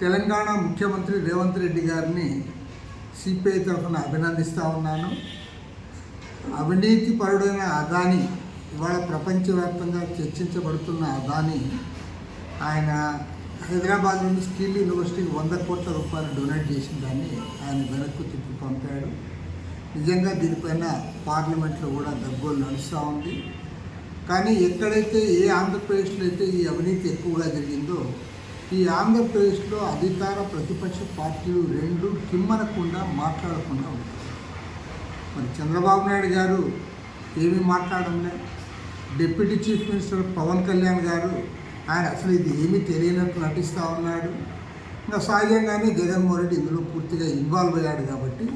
తెలంగాణ ముఖ్యమంత్రి రేవంత్ రెడ్డి గారిని సిపిఐ తరఫున అభినందిస్తూ ఉన్నాను. అవినీతి పరుడైన అదాని ఇవాళ ప్రపంచవ్యాప్తంగా చర్చించబడుతున్న అదాని ఆయన హైదరాబాద్ నుండి స్కిల్ యూనివర్సిటీకి వంద కోట్ల రూపాయలు డొనేట్ చేసిన దాన్ని ఆయన వెనక్కు తిప్పి పంపాడు. నిజంగా దీనిపైన పార్లమెంట్లో కూడా దగ్గోలు నడుస్తూ ఉంది. కానీ ఎక్కడైతే ఏ ఆంధ్రప్రదేశ్లో అయితే ఈ అవినీతి ఎక్కువగా జరిగిందో ఈ ఆంధ్రప్రదేశ్లో అధికార ప్రతిపక్ష పార్టీలు రెండు కిమ్మనకుండా మాట్లాడకుండా ఉంటాయి. మరి చంద్రబాబు నాయుడు గారు ఏమీ మాట్లాడంలే deputy chief minister Pawan Kalyan గారు ఆయన అసలు ఇది ఏమీ తెలియనట్టు నటిస్తూ ఉన్నాడు. ఇంకా సహజంగానే జగన్మోహన్ రెడ్డి ఇందులో పూర్తిగా ఇన్వాల్వ్ అయ్యాడు కాబట్టి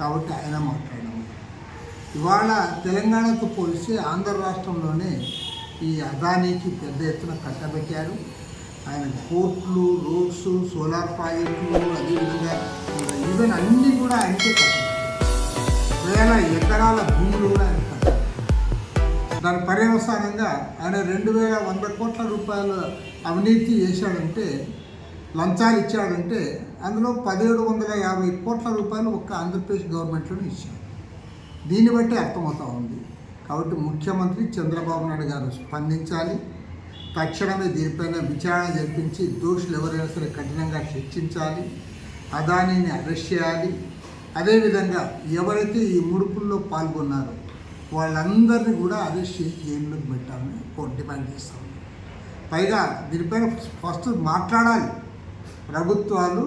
కాబట్టి ఆయన మాట్లాడాము ఇవాళ తెలంగాణతో పోలిస్తే ఆంధ్ర రాష్ట్రంలోనే ఈ అదానీకి పెద్ద ఎత్తున కట్టబెట్టారు. ఆయన కోర్టులు రోడ్స్ సోలార్ ప్రాజెక్టులు అదేవిధంగా ఈవెన్ అన్నీ కూడా ఆయనకే కట్టారు. వేల ఎకరాల భూములు కూడా ఆయన కట్టారు. దాని పర్యవసానంగా ఆయన రెండు వేల వంద కోట్ల రూపాయలు అవినీతి చేశాడంటే లంచాలు ఇచ్చాడంటే అందులో పదిహేడు వందల యాభై కోట్ల రూపాయలు ఒక్క ఆంధ్రప్రదేశ్ గవర్నమెంట్లోనే ఇచ్చాడు. దీన్ని బట్టి అర్థమవుతా ఉంది. కాబట్టి ముఖ్యమంత్రి చంద్రబాబు నాయుడు గారు స్పందించాలి. తక్షణమే దీనిపైన విచారణ జరిపించి దోషులు ఎవరైనా సరే కఠినంగా శిక్షించాలి అదానీని అరెస్ట్ చేయాలి. అదేవిధంగా ఎవరైతే ఈ ముడుపుల్లో పాల్గొన్నారో వాళ్ళందరినీ కూడా అరెస్ట్ చేసి జైల్లోకి పెట్టాలని కోర్టు డిమాండ్ చేస్తాం పైగా దీనిపైన ఫస్ట్ మాట్లాడాలి. ప్రభుత్వాలు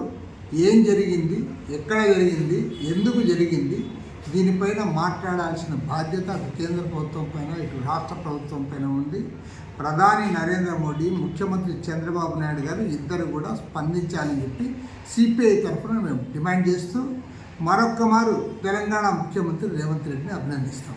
ఏం జరిగింది ఎక్కడ జరిగింది ఎందుకు జరిగింది దీనిపైన మాట్లాడాల్సిన బాధ్యత అటు కేంద్ర ప్రభుత్వం పైన ఇటు రాష్ట్ర ప్రభుత్వం పైన ఉంది. ప్రధాని నరేంద్ర మోడీ ముఖ్యమంత్రి చంద్రబాబు నాయుడు గారు ఇద్దరు కూడా స్పందించాలని చెప్పి సిపిఐ తరఫున మేము డిమాండ్ చేస్తూ మరొక్క మారు తెలంగాణ ముఖ్యమంత్రి రేవంత్ రెడ్డిని అభినందిస్తాం.